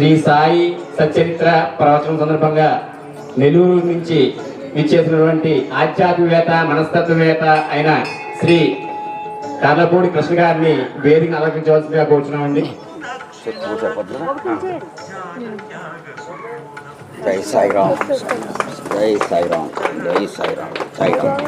శ్రీ సాయి సచ్చరిత్ర ప్రవచనం సందర్భంగా నెల్లూరు నుంచి విచ్చేసినటువంటి ఆధ్యాత్మికవేత్త మనస్తత్వవేత్త అయిన శ్రీ కార్లపూడి కృష్ణ గారిని వేదికను అలంకరించవలసిందిగా కోరుచున్నామండి. జై సాయిరామ్. జై సాయిరామ్. జై సాయిరామ్. సాయిరామ్.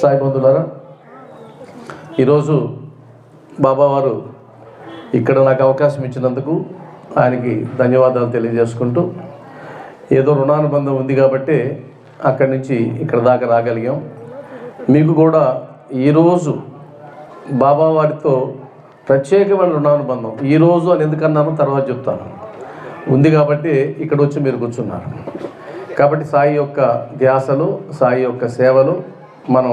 సాయి బంధులారా ఈరోజు బాబావారు ఇక్కడ నాకు అవకాశం ఇచ్చినందుకు ఆయనకి ధన్యవాదాలు తెలియజేసుకుంటూ ఏదో రుణానుబంధం ఉంది కాబట్టి అక్కడి నుంచి ఇక్కడ దాకా రాగలిగాం. మీకు కూడా ఈరోజు బాబావారితో ప్రత్యేకమైన రుణానుబంధం. ఈరోజు అని ఎందుకన్నానో తర్వాత చెప్తాను. ఉంది కాబట్టి ఇక్కడ వచ్చి మీరు కూర్చున్నారు. కాబట్టి సాయి యొక్క ధ్యాసలు సాయి యొక్క సేవలు మనం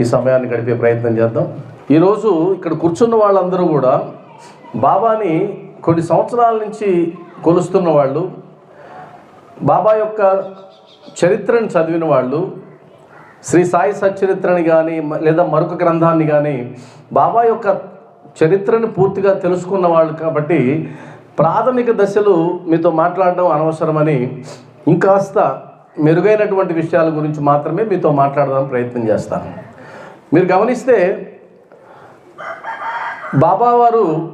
ఈ సమయాన్ని గడిపే ప్రయత్నం చేద్దాం. ఈరోజు ఇక్కడ కూర్చున్న వాళ్ళందరూ కూడా బాబాని కొన్ని సంవత్సరాల నుంచి కొలుస్తున్న వాళ్ళు బాబా యొక్క చరిత్రను చదివిన వాళ్ళు శ్రీ సాయి సచ్చరిత్రని కానీ లేదా మరొక గ్రంథాన్ని కానీ బాబా యొక్క చరిత్రను పూర్తిగా తెలుసుకున్న వాళ్ళు కాబట్టి ప్రాథమిక దశలు మీతో మాట్లాడడం అనవసరమని ఇంకాస్త మెరుగైనటువంటి విషయాల గురించి మాత్రమే మీతో మాట్లాడదాం ప్రయత్నం చేస్తాను. మీరు గమనిస్తే బాబావారు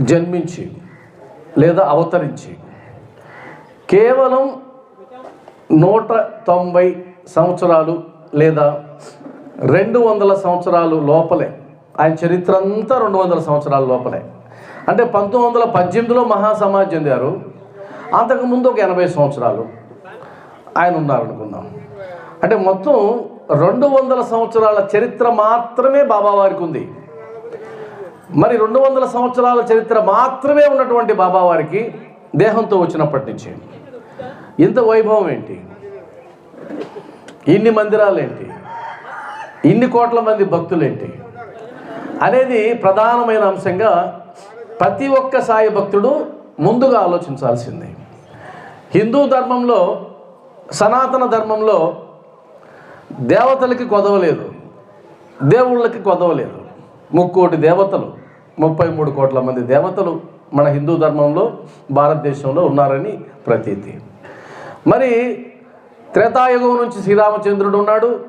జన్మించి లేదా అవతరించి కేవలం నూట తొంభై సంవత్సరాలు లేదా రెండు వందల సంవత్సరాలు లోపలే ఆయన చరిత్ర అంతా రెండు వందల సంవత్సరాల లోపలే. అంటే పంతొమ్మిది వందల పద్దెనిమిదిలో మహాసమాజ్ చెందారు. అంతకుముందు ఒక ఎనభై సంవత్సరాలు ఆయన ఉన్నారనుకుందాం. అంటే మొత్తం రెండు వందల సంవత్సరాల చరిత్ర మాత్రమే బాబావారికి ఉంది. మరి రెండు వందల సంవత్సరాల చరిత్ర మాత్రమే ఉన్నటువంటి బాబావారికి దేహంతో వచ్చినప్పటి నుంచి. ఇంత వైభవం ఏంటి? ఇన్ని మందిరాలు ఏంటి? ఇన్ని కోట్ల మంది భక్తులేంటి అనేది ప్రధానమైన అంశంగా ప్రతి ఒక్క సాయి భక్తుడు ముందుగా ఆలోచించాల్సింది. హిందూ ధర్మంలో సనాతన ధర్మంలో దేవతలకి కొదవలేదు. దేవుళ్ళకి కొదవలేదు. ముక్కోటి దేవతలు ముప్పై మూడు కోట్ల మంది దేవతలు మన హిందూ ధర్మంలో భారతదేశంలో ఉన్నారని ప్రతీతి. మరి త్రేతాయుగం నుంచి శ్రీరామచంద్రుడు ఉన్నాడు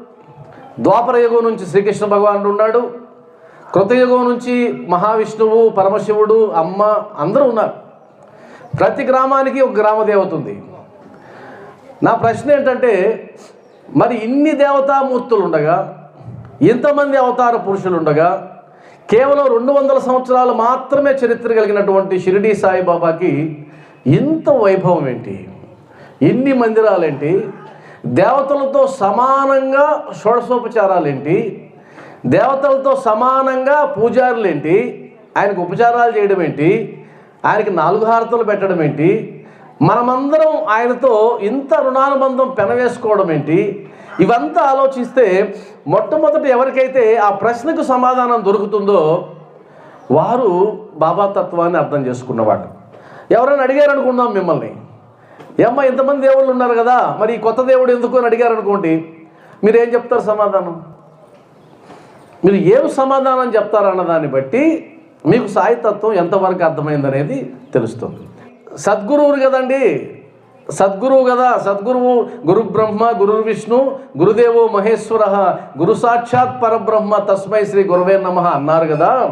ద్వాపరయుగం నుంచి శ్రీకృష్ణ భగవానుడు ఉన్నాడు కృతయుగం నుంచి మహావిష్ణువు పరమశివుడు అమ్మ అందరూ ఉన్నారు. ప్రతి గ్రామానికి ఒక గ్రామ దేవత ఉంది. నా ప్రశ్న ఏంటంటే మరి ఇన్ని దేవతామూర్తులు ఉండగా ఇంతమంది అవతార పురుషులు ఉండగా కేవలం రెండు వందల సంవత్సరాలు మాత్రమే చరిత్ర కలిగినటువంటి షిరిడి సాయిబాబాకి ఇంత వైభవం ఏంటి? ఇన్ని మందిరాలేంటి? దేవతలతో సమానంగా షోడశోపచారాలేంటి? దేవతలతో సమానంగా పూజారులు ఏంటి ఆయనకు ఉపచారాలు చేయడం ఏంటి? ఆయనకి నాలుగు హారతలు పెట్టడం ఏంటి? మనమందరం ఆయనతో ఇంత రుణానుబంధం పెనవేసుకోవడం ఏంటి? ఇవంతా ఆలోచిస్తే మొట్టమొదట ఎవరికైతే ఆ ప్రశ్నకు సమాధానం దొరుకుతుందో వారు బాబా తత్వాన్ని అర్థం చేసుకున్నవాడు ఎవరైనా అడిగారు అనుకుందాం మిమ్మల్ని. ఏమ్మ ఇంతమంది దేవుళ్ళు ఉన్నారు కదా మరి ఈ కొత్త దేవుడు ఎందుకు? అని అడిగారు అనుకోండి మీరు ఏం చెప్తారు సమాధానం? మీరు ఏం సమాధానం చెప్తారన్న దాన్ని బట్టి మీకు సాయితత్వం ఎంతవరకు అర్థమైందనేది తెలుస్తుంది. సద్గురువులు కదండి? సద్గురువు కదా? సద్గురువు గురు బ్రహ్మ గురు విష్ణు గురుదేవో మహేశ్వర గురు సాక్షాత్ పరబ్రహ్మ తస్మై శ్రీ గురువే నమ అన్నారు కదా.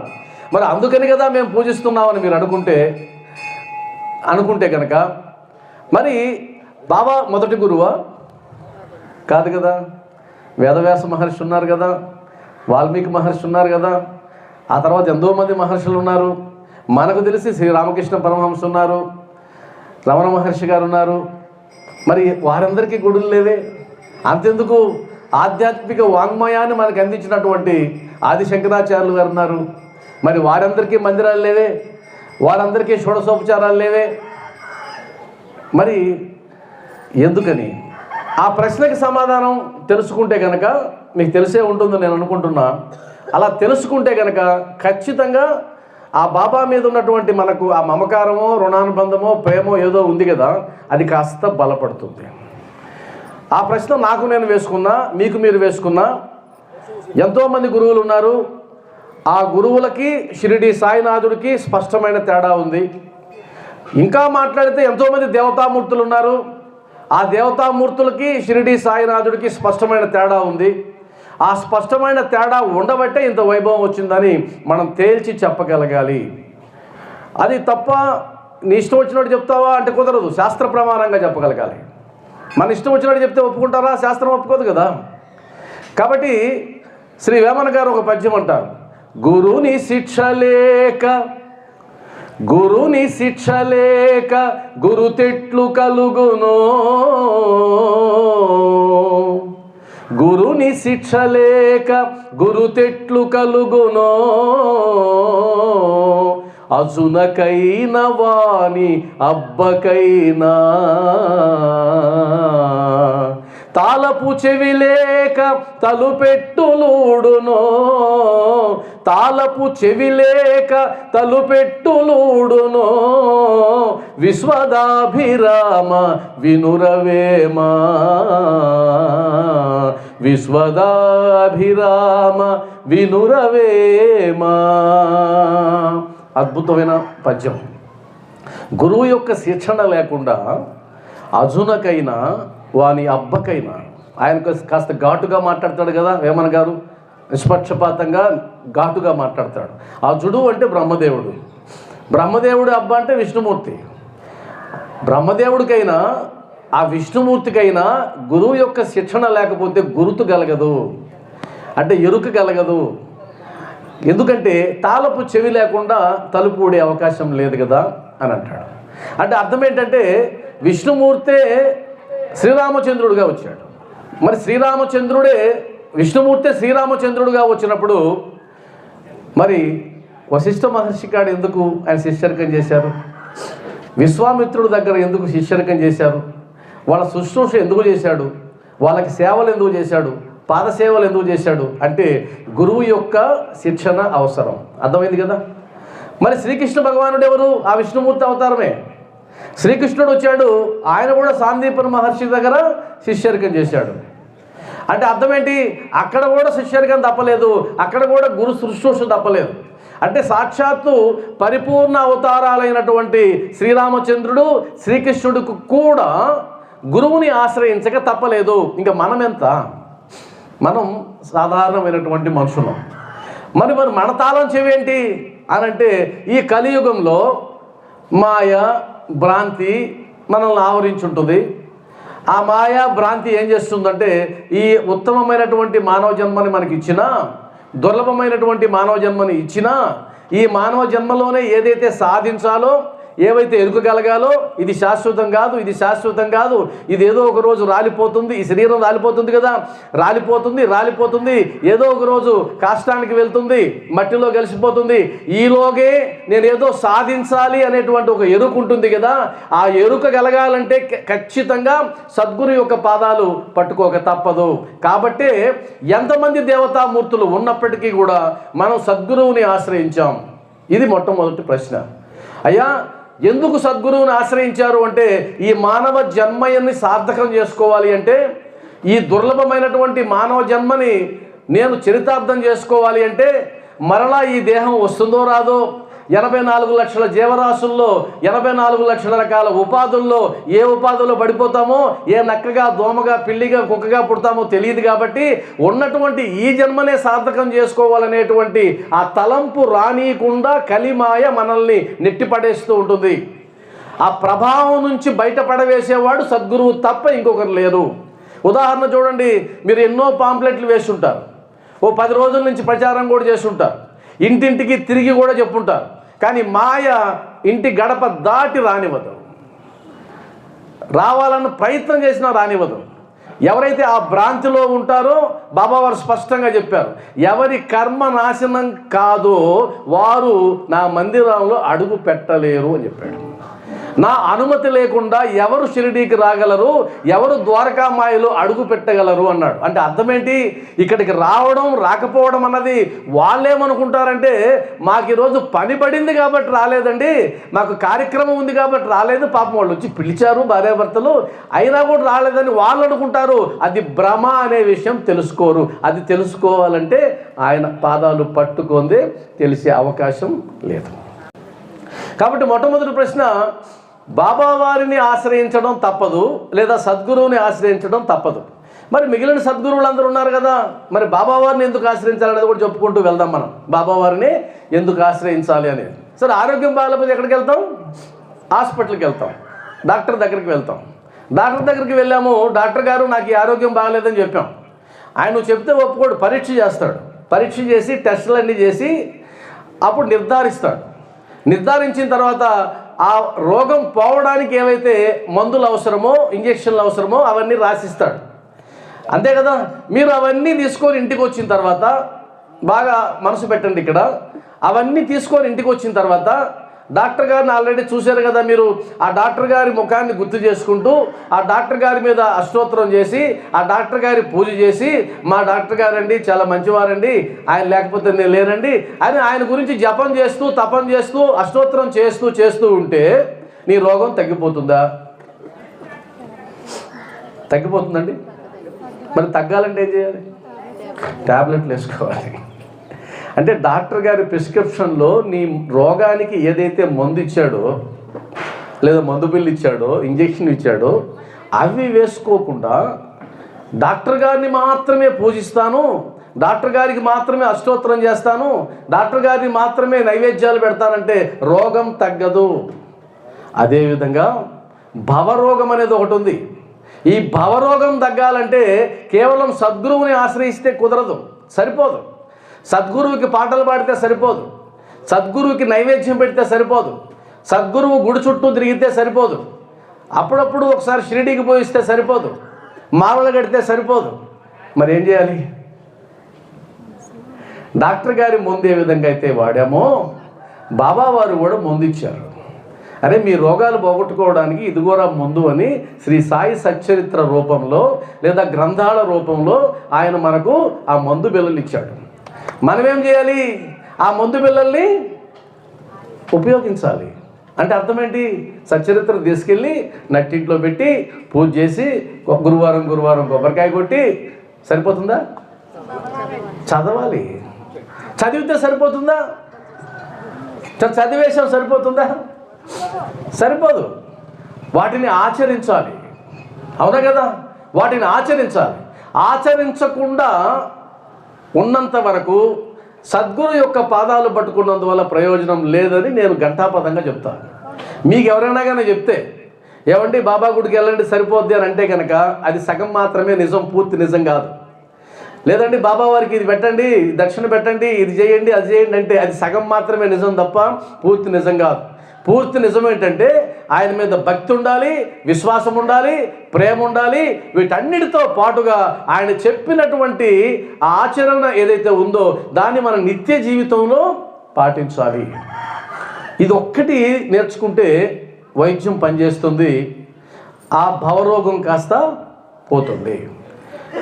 మరి అందుకని కదా మేము పూజిస్తున్నామని మీరు అనుకుంటే అనుకుంటే కనుక మరి బాబా మొదటి గురువా? కాదు కదా. వేదవ్యాస మహర్షి ఉన్నారు కదా. వాల్మీకి మహర్షి ఉన్నారు కదా. ఆ తర్వాత ఎంతో మంది మహర్షులు ఉన్నారు. మనకు తెలిసి శ్రీ రామకృష్ణ పరమహంస ఉన్నారు. రమణ మహర్షి గారు ఉన్నారు. మరి వారందరికీ గుడులు లేవే. అంతెందుకు? ఆధ్యాత్మిక వాంగ్మయాన్ని మనకు అందించినటువంటి ఆది శంకరాచార్యులు గారు ఉన్నారు. మరి వారందరికీ మందిరాలు లేవే. వారందరికీ షోడశోపచారాలు లేవే. మరి ఎందుకని? ఆ ప్రశ్నకి సమాధానం తెలుసుకుంటే కనుక మీకు తెలిసే ఉంటుందని నేను అనుకుంటున్నా. అలా తెలుసుకుంటే కనుక ఖచ్చితంగా ఆ బాబా మీద ఉన్నటువంటి మనకు ఆ మమకారమో రుణానుబంధమో ప్రేమో ఏదో ఉంది కదా అది కాస్త బలపడుతుంది. ఆ ప్రశ్న నాకు నేను వేసుకున్నా మీకు మీరు వేసుకున్నా. ఎంతోమంది గురువులు ఉన్నారు. ఆ గురువులకి షిరిడి సాయినాథుడికి స్పష్టమైన తేడా ఉంది. ఇంకా మాట్లాడితే ఎంతోమంది దేవతామూర్తులు ఉన్నారు. ఆ దేవతామూర్తులకి షిరిడి సాయినాథుడికి స్పష్టమైన తేడా ఉంది. ఆ స్పష్టమైన తేడా ఉండబట్టే ఇంత వైభవం వచ్చిందని మనం తేల్చి చెప్పగలగాలి. అది తప్ప నీ ఇష్టం వచ్చినట్టు చెప్తావా అంటే కుదరదు. శాస్త్ర ప్రమాణంగా చెప్పగలగాలి. మన ఇష్టం వచ్చినట్టు చెప్తే ఒప్పుకుంటారా? శాస్త్రం ఒప్పుకోదు కదా. కాబట్టి శ్రీ వేమన గారు ఒక పద్యం అంటారు. గురుని శిక్ష లేక గురుని శిక్ష లేక గురు తెట్లు కలుగునో గురుని శిక్ష లేక గురు తెట్లు కలుగునో. అజునకైన వాణి అబ్బకైనా. తాళపు చెవి లేక తలుపెట్టులూడునో తాళపు చెవిలేక లేక విశ్వదాభిరామ వినురవేమా. విశ్వదాభిరామ వినురవేమా. అద్భుతమైన పద్యం. గురువు యొక్క శిక్షణ లేకుండా అజునకైనా వాని అబ్బకైనా ఆయన కాస్త- కాస్త ఘాటుగా మాట్లాడతాడు కదా వేమన గారు. నిష్పక్షపాతంగా ఘాటుగా మాట్లాడతాడు. అజుడు అంటే బ్రహ్మదేవుడు. బ్రహ్మదేవుడు అబ్బ అంటే విష్ణుమూర్తి. బ్రహ్మదేవుడికైనా ఆ విష్ణుమూర్తికైనా గురువు యొక్క శిక్షణ లేకపోతే గురుతు కలగదు. అంటే ఎరుక కలగదు. ఎందుకంటే తాళపు చెవి లేకుండా తలుపు ఊడే అవకాశం లేదు కదా అని అంటాడు. అంటే అర్థం ఏంటంటే విష్ణుమూర్తే శ్రీరామచంద్రుడుగా వచ్చాడు. మరి శ్రీరామచంద్రుడే విష్ణుమూర్తే శ్రీరామచంద్రుడుగా వచ్చినప్పుడు మరి వశిష్ఠ మహర్షి కాడు ఎందుకు ఆయన శిష్యర్కం చేశారు? విశ్వామిత్రుడి దగ్గర ఎందుకు శిష్యర్కం చేశారు? వాళ్ళ శుశ్రూష ఎందుకు చేశాడు? వాళ్ళకి సేవలు ఎందుకు చేశాడు? పాదసేవలు ఎందుకు చేశాడు? అంటే గురువు యొక్క శిక్షణ అవసరం. అర్థమైంది కదా? మరి శ్రీకృష్ణ భగవానుడు ఎవరు? ఆ విష్ణుమూర్తి అవతారమే. శ్రీకృష్ణుడు వచ్చాడు. ఆయన కూడా సాందీపన మహర్షి దగ్గర శిష్యర్కం చేశాడు. అంటే అర్థం ఏంటి అక్కడ కూడా శిష్యరికం తప్పలేదు. అక్కడ కూడా గురు శుశ్రూష తప్పలేదు. అంటే సాక్షాత్తు పరిపూర్ణ అవతారాలైనటువంటి శ్రీరామచంద్రుడు శ్రీకృష్ణుడికి కూడా గురువుని ఆశ్రయించక తప్పలేదు. ఇంకా మనం ఎంత మనం సాధారణమైనటువంటి మనుషులం. మరి మరి మన తాళం చెవేంటి? అని అంటే ఈ కలియుగంలో మాయ భ్రాంతి మనల్ని ఆవరించుంటుంది. ఆ మాయా భ్రాంతి ఏం చేస్తుందంటే ఈ ఉత్తమమైనటువంటి మానవ జన్మని మనకి ఇచ్చినా దుర్లభమైనటువంటి మానవ జన్మని ఇచ్చినా ఈ మానవ జన్మలోనే ఏదైతే సాధించాలో ఏవైతే ఎదుకగలగాలో ఇది శాశ్వతం కాదు ఇది శాశ్వతం కాదు. ఇది ఏదో ఒక రోజు రాలిపోతుంది ఈ శరీరం రాలిపోతుంది కదా. రాలిపోతుంది రాలిపోతుంది. ఏదో ఒక రోజు కాష్టానికి వెళ్తుంది మట్టిలో కలిసిపోతుంది. ఈలోగే నేను ఏదో సాధించాలి అనేటువంటి ఒక ఎరుక ఉంటుంది కదా. ఆ ఎరుక కలగాలంటే ఖచ్చితంగా సద్గురు యొక్క పాదాలు పట్టుకోక తప్పదు. కాబట్టే ఎంతమంది దేవతామూర్తులు ఉన్నప్పటికీ కూడా మనం సద్గురువుని ఆశ్రయించాం. ఇది మొట్టమొదటి ప్రశ్న. అయ్యా ఎందుకు సద్గురువుని ఆశ్రయించారు అంటే ఈ మానవ జన్మయన్ని సార్థకం చేసుకోవాలి అంటే ఈ దుర్లభమైనటువంటి మానవ జన్మని నేను చరితార్థం చేసుకోవాలి అంటే మరలా ఈ దేహం వస్తుందో రాదో ఎనభై నాలుగు లక్షల జీవరాశుల్లో ఎనభై నాలుగు లక్షల రకాల ఉపాధుల్లో ఏ ఉపాధిలో పడిపోతామో ఏ నక్కగా దోమగా పిల్లిగా కుక్కగా పుడతామో తెలియదు కాబట్టి ఉన్నటువంటి ఈ జన్మనే సార్థకం చేసుకోవాలనేటువంటి ఆ తలంపు రానియకుండా కలిమాయ మనల్ని నెట్టిపడేస్తూ ఉంటుంది. ఆ ప్రభావం నుంచి బయటపడవేసేవాడు సద్గురువు తప్ప ఇంకొకరు లేరు. ఉదాహరణ చూడండి మీరు ఎన్నో పాంప్లెట్లు వేస్తుంటారు ఓ పది రోజుల నుంచి ప్రచారం కూడా చేస్తుంటారు. ఇంటింటికి తిరిగి కూడా చెప్పుంటారు. కానీ మాయ ఇంటి గడప దాటి రానివ్వదు. రావాలన్న ప్రయత్నం చేసినా రానివ్వదు. ఎవరైతే ఆ బ్రాంచ్లో ఉంటారో బాబా వారు స్పష్టంగా చెప్పారు ఎవరి కర్మ నాశనం కాదో వారు నా మందిరంలో అడుగు పెట్టలేరు అని చెప్పాడు. నా అనుమతి లేకుండా ఎవరు షిరిడీకి రాగలరు? ఎవరు ద్వారకామాయలు అడుగు పెట్టగలరు అన్నాడు. అంటే అర్థమేంటి? ఇక్కడికి రావడం రాకపోవడం అన్నది వాళ్ళేమనుకుంటారంటే మాకు ఈరోజు పని పడింది కాబట్టి రాలేదండి. మాకు కార్యక్రమం ఉంది కాబట్టి రాలేదు. పాపం వాళ్ళు వచ్చి పిలిచారు భార్యాభర్తలు. అయినా కూడా రాలేదని వాళ్ళు అనుకుంటారు. అది భ్రమ అనే విషయం తెలుసుకోరు. అది తెలుసుకోవాలంటే ఆయన పాదాలు పట్టుకుంది తెలిసే అవకాశం లేదు. కాబట్టి మొట్టమొదటి ప్రశ్న బాబా వారిని ఆశ్రయించడం తప్పదు లేదా సద్గురువుని ఆశ్రయించడం తప్పదు. మరి మిగిలిన సద్గురువులు అందరూ ఉన్నారు కదా మరి బాబావారిని ఎందుకు ఆశ్రయించాలనేది కూడా చెప్పుకుంటూ వెళ్దాం మనం. బాబావారిని ఎందుకు ఆశ్రయించాలి అనేది. సరే ఆరోగ్యం బాగాలేకపోతే ఎక్కడికి వెళ్తాం? హాస్పిటల్కి వెళ్తాం. డాక్టర్ దగ్గరికి వెళ్తాం. డాక్టర్ దగ్గరికి వెళ్ళాము డాక్టర్ గారు నాకు ఈ ఆరోగ్యం బాగాలేదని చెప్పాం. ఆయన నువ్వు చెప్తే ఒప్పుకోడు పరీక్ష చేస్తాడు. పరీక్ష చేసి టెస్టులన్నీ చేసి అప్పుడు నిర్ధారిస్తాడు. నిర్ధారించిన తర్వాత ఆ రోగం పోవడానికి ఏవైతే మందులు అవసరమో ఇంజక్షన్లు అవసరమో అవన్నీ రాసిస్తాడు. అంతే కదా? మీరు అవన్నీ తీసుకొని ఇంటికి వచ్చిన తర్వాత బాగా మనసు పెట్టండి ఇక్కడ. అవన్నీ తీసుకొని ఇంటికి వచ్చిన తర్వాత డాక్టర్ గారిని ఆల్రెడీ చూశారు కదా మీరు. ఆ డాక్టర్ గారి ముఖాన్ని గుర్తు చేసుకుంటూ ఆ డాక్టర్ గారి మీద అష్టోత్తరం చేసి ఆ డాక్టర్ గారి పూజ చేసి మా డాక్టర్ గారండి చాలా మంచివారండి ఆయన లేకపోతే నేను లేనండి అని ఆయన గురించి జపం చేస్తూ తపం చేస్తూ అష్టోత్తరం చేస్తూ చేస్తూ ఉంటే నీ రోగం తగ్గిపోతుందా? తగ్గిపోతుందండి? మరి తగ్గాలంటే ఏం చేయాలి? ట్యాబ్లెట్లు వేసుకోవాలి. అంటే డాక్టర్ గారి ప్రిస్క్రిప్షన్లో నీ రోగానికి ఏదైతే మందు ఇచ్చాడో లేదా మందు బిల్లు ఇచ్చాడో ఇంజెక్షన్ ఇచ్చాడో అవి వేసుకోకుండా డాక్టర్ గారిని మాత్రమే పూజిస్తాను డాక్టర్ గారికి మాత్రమే అష్టోత్తరం చేస్తాను డాక్టర్ గారిని మాత్రమే నైవేద్యాలు పెడతానంటే రోగం తగ్గదు. అదేవిధంగా భవరోగం అనేది ఒకటి ఉంది. ఈ భవరోగం తగ్గాలంటే కేవలం సద్గురువుని ఆశ్రయిస్తే కుదరదు సరిపోదు. సద్గురువుకి పాటలు పాడితే సరిపోదు. సద్గురువుకి నైవేద్యం పెడితే సరిపోదు. సద్గురువు గుడి చుట్టూ తిరిగితే సరిపోదు. అప్పుడప్పుడు ఒకసారి షిరిడీకి పోయిస్తే సరిపోదు. మాలలు కడితే సరిపోదు. మరి ఏం చేయాలి? డాక్టర్ గారి ముందు ఏ విధంగా అయితే వాడామో బాబా వారు కూడా ముందు ఇచ్చారు. అరే మీ రోగాలు పోగొట్టుకోవడానికి ఇదిగోరా ముందు అని శ్రీ సాయి సచ్చరిత్ర రూపంలో లేదా గ్రంథాల రూపంలో ఆయన మనకు ఆ మందు బిల్లలు ఇచ్చాడు. మనం ఏం చేయాలి? ఆ మందు పిల్లల్ని ఉపయోగించాలి. అంటే అర్థం ఏంటి సచ్చరిత్ర తీసుకెళ్ళి నట్టింట్లో పెట్టి పూజ చేసి గురువారం గురువారం కొబ్బరికాయ కొట్టి సరిపోతుందా? చదవాలి. చదివితే సరిపోతుందా? చదివేశం సరిపోతుందా? సరిపోదు. వాటిని ఆచరించాలి. అవునా కదా? వాటిని ఆచరించాలి. ఆచరించకుండా ఉన్నంత వరకు సద్గురు యొక్క పాదాలు పట్టుకున్నందువల్ల ప్రయోజనం లేదని నేను ఘంటాపదంగా చెప్తాను మీకు ఎవరైనా కానీ చెప్తే ఏమండి బాబా గుడికి వెళ్ళండి సరిపోద్ది అని అంటే కనుక అది సగం మాత్రమే నిజం పూర్తి నిజం కాదు. లేదండి బాబా వారికి ఇది పెట్టండి దక్షిణ పెట్టండి ఇది చేయండి అది చేయండి అంటే అది సగం మాత్రమే నిజం తప్ప పూర్తి నిజం కాదు. పూర్తి నిజం ఏంటంటే ఆయన మీద భక్తి ఉండాలి విశ్వాసం ఉండాలి ప్రేమ ఉండాలి. వీటన్నిటితో పాటుగా ఆయన చెప్పినటువంటి ఆ ఆచరణ ఏదైతే ఉందో దాన్ని మన నిత్య జీవితంలో పాటించాలి. ఇది ఒక్కటి నేర్చుకుంటే వైద్యం పనిచేస్తుంది ఆ భవరోగం కాస్త పోతుంది.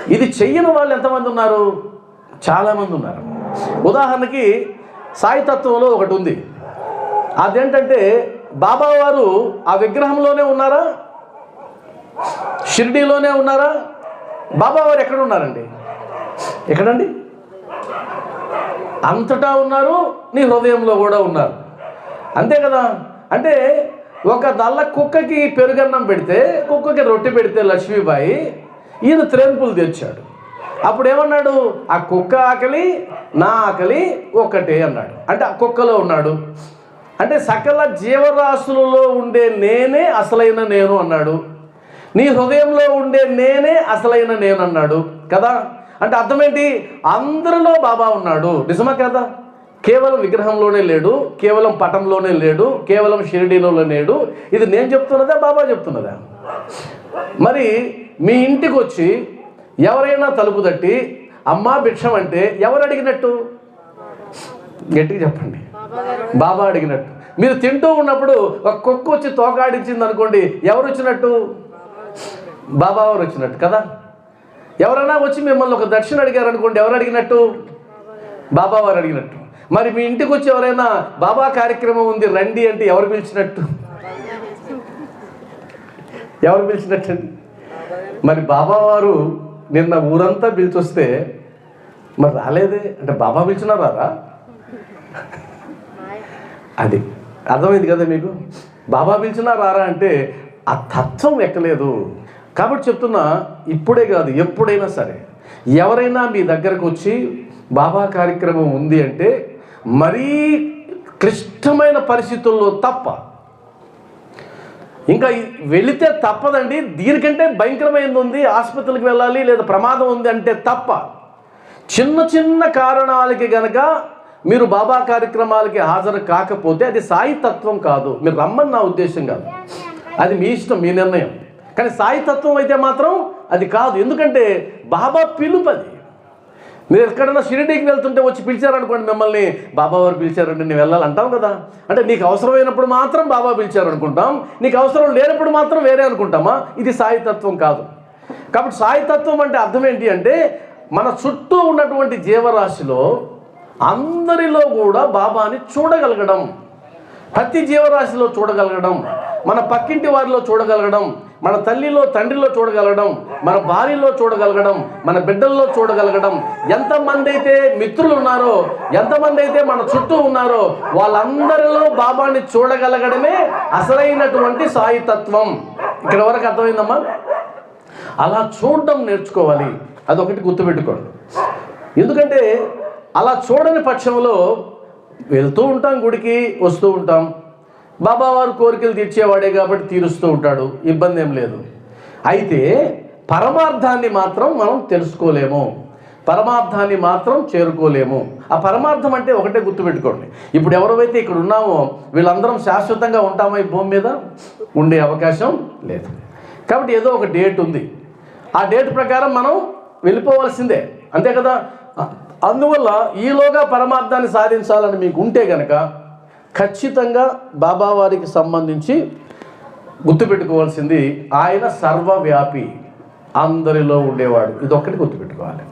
ఇది చెయ్యని వాళ్ళు ఎంతమంది ఉన్నారు? చాలామంది ఉన్నారు. ఉదాహరణకి సాయితత్వంలో ఒకటి ఉంది. అదేంటంటే బాబా వారు ఆ విగ్రహంలోనే ఉన్నారా? షిర్డీలోనే ఉన్నారా? బాబా వారు ఎక్కడ ఉన్నారండి? ఎక్కడండి? అంతటా ఉన్నారు నీ హృదయంలో కూడా ఉన్నారు. అంతే కదా? అంటే ఒక దల్ల కుక్కకి పెరుగన్నం పెడితే కుక్కకి రొట్టె పెడితే లక్ష్మీబాయి ఈయన త్రేన్పులు తెచ్చాడు. అప్పుడు ఏమన్నాడు ఆ కుక్క ఆకలి నా ఆకలి ఒక్కటే అన్నాడు. అంటే ఆ కుక్కలో ఉన్నాడు. అంటే సకల జీవరాశులలో ఉండే నేనే అసలైన నేను అన్నాడు. నీ హృదయంలో ఉండే నేనే అసలైన నేను అన్నాడు. కదా? అంటే అర్థమేంటి? అందరిలో బాబా ఉన్నాడు. నిజమా కదా? కేవలం విగ్రహంలోనే లేడు కేవలం పటంలోనే లేడు కేవలం షిరిడీలో లేడు. ఇది నేను చెప్తున్నదా బాబా చెప్తున్నదా? మరి మీ ఇంటికి వచ్చి ఎవరైనా తలుపు తట్టి అమ్మా భిక్షం అంటే ఎవరు అడిగినట్టు? గట్టిగా చెప్పండి. బాబా అడిగినట్టు. మీరు తింటూ ఉన్నప్పుడు ఒక కుక్క వచ్చి తోకాడించింది అనుకోండి ఎవరు వచ్చినట్టు? బాబా వారు వచ్చినట్టు కదా? ఎవరైనా వచ్చి మిమ్మల్ని ఒక దక్షిణ అడిగారు అనుకోండి ఎవరు అడిగినట్టు? బాబా వారు అడిగినట్టు. మరి మీ ఇంటికి వచ్చి ఎవరైనా బాబా కార్యక్రమం ఉంది రండి అంటే ఎవరు పిలిచినట్టు? ఎవరు పిలిచినట్టండి మరి బాబా వారు నిన్న ఊరంతా పిలిచొస్తే మరి రాలేదే. అంటే బాబా పిలిచినారా? రారా అది అర్థమైంది కదా మీకు? బాబా పిలిచినా రారా అంటే ఆ తత్వం ఎక్కలేదు. కాబట్టి చెప్తున్నా ఇప్పుడే కాదు ఎప్పుడైనా సరే ఎవరైనా మీ దగ్గరకు వచ్చి బాబా కార్యక్రమం ఉంది అంటే మరీ క్లిష్టమైన పరిస్థితుల్లో తప్ప ఇంకా వెళితే తప్పదండి దీనికంటే భయంకరమైనది ఉంది ఆసుపత్రికి వెళ్ళాలి లేదా ప్రమాదం ఉంది అంటే తప్ప చిన్న చిన్న కారణాలకి గనక మీరు బాబా కార్యక్రమాలకి హాజరు కాకపోతే అది సాయి తత్వం కాదు. మీరు రమ్మని నా ఉద్దేశం కాదు. అది మీ ఇష్టం మీ నిర్ణయం. కానీ సాయి తత్వం అయితే మాత్రం అది కాదు. ఎందుకంటే బాబా పిలుపు అది. మీరు ఎక్కడైనా షిరిడీకి వెళ్తుంటే వచ్చి పిలిచారనుకోండి మిమ్మల్ని బాబా వారు పిలిచారండి నేను వెళ్ళాలంటాం కదా. అంటే నీకు అవసరమైనప్పుడు మాత్రం బాబా పిలిచారు అనుకుంటాం నీకు అవసరం లేనప్పుడు మాత్రం వేరే అనుకుంటామా? ఇది సాయితత్వం కాదు. కాబట్టి సాయితత్వం అంటే అర్థం ఏంటి అంటే మన చుట్టూ ఉన్నటువంటి జీవరాశిలో అందరిలో కూడా బాబాని చూడగలగడం ప్రతి జీవరాశిలో చూడగలగడం మన పక్కింటి వారిలో చూడగలగడం మన తల్లిలో తండ్రిలో చూడగలగడం మన భార్యలో చూడగలగడం మన బిడ్డల్లో చూడగలగడం ఎంతమంది అయితే మిత్రులు ఉన్నారో ఎంతమంది అయితే మన చుట్టూ ఉన్నారో వాళ్ళందరిలో బాబాని చూడగలగడమే అసలైనటువంటి సాయితత్వం ఇక్కడ వరకు అర్థమైందమ్మా? అలా చూడడం నేర్చుకోవాలి. అదొకటి గుర్తుపెట్టుకోండి. ఎందుకంటే అలా చూడని పక్షంలో వెళ్తూ ఉంటాం గుడికి వస్తూ ఉంటాం. బాబావారు కోరికలు తీర్చేవాడే కాబట్టి తీరుస్తూ ఉంటాడు. ఇబ్బంది ఏం లేదు. అయితే పరమార్థాన్ని మాత్రం మనం తెలుసుకోలేము. పరమార్థాన్ని మాత్రం చేరుకోలేము. ఆ పరమార్థం అంటే ఒకటే గుర్తుపెట్టుకోండి. ఇప్పుడు ఎవరైతే ఇక్కడ ఉన్నామో వీళ్ళందరం శాశ్వతంగా ఉంటామా ఈ భూమి మీద? ఉండే అవకాశం లేదు. కాబట్టి ఏదో ఒక డేట్ ఉంది. ఆ డేట్ ప్రకారం మనం వెళ్ళిపోవాల్సిందే. అంతే కదా? అందువల్ల ఈలోగా పరమార్థాన్ని సాధించాలని మీకు ఉంటే కనుక ఖచ్చితంగా బాబావారికి సంబంధించి గుర్తుపెట్టుకోవాల్సింది ఆయన సర్వవ్యాపి అందరిలో ఉండేవాడు. ఇదొక్కటి గుర్తుపెట్టుకోవాలి.